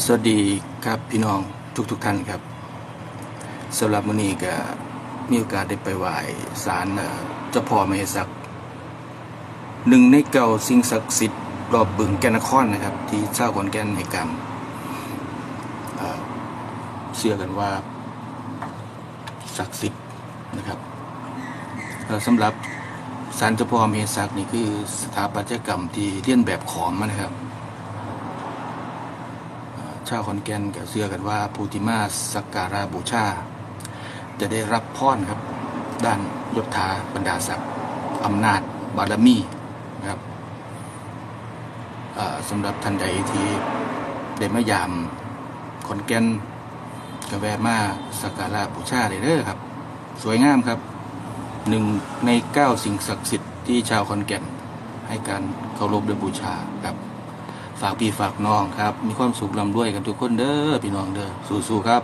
สวัสดีครับพี่น้องทุกๆท่านครับสำหรับมื้อนี้ก็มีโอกาสได้ไปไหว้ศาลเจ้าพ่อมเหสักหนึ่งในเก่าสิ่งศักดิ์สิทธิ์รอบบึงแกนนครนะครับ ที่ชาวขอนแก่นให้การเอ่อเชื่อกันว่าศักดิ์สิทธิ์นะครับสำหรับศาลเจ้าพ่อมเหสักนี่คือสถาปัตยกรรมที่เลียนแบบขอมนะครับ ชาวขอนแก่นก็เชื่อกันว่าผู้ที่มาสักการะบูชา จะได้รับพรครับ ด้านยศถาบรรดาศักดิ์อำนาจบารมีนะครับสำหรับท่านใดที่ได้มายามขอนแก่นก็แวมาสักการะบูชาเลยเด้อครับ สวยงามครับหนึ่งในเก้าสิ่งศักดิ์สิทธิ์ที่ชาวขอนแก่นให้การเคารพและบูชาครับ ฝากพี่ฝากน้องครับ มีความสุขลำด้วยกันทุกคนเด้อพี่น้องเด้อสู้ๆครับ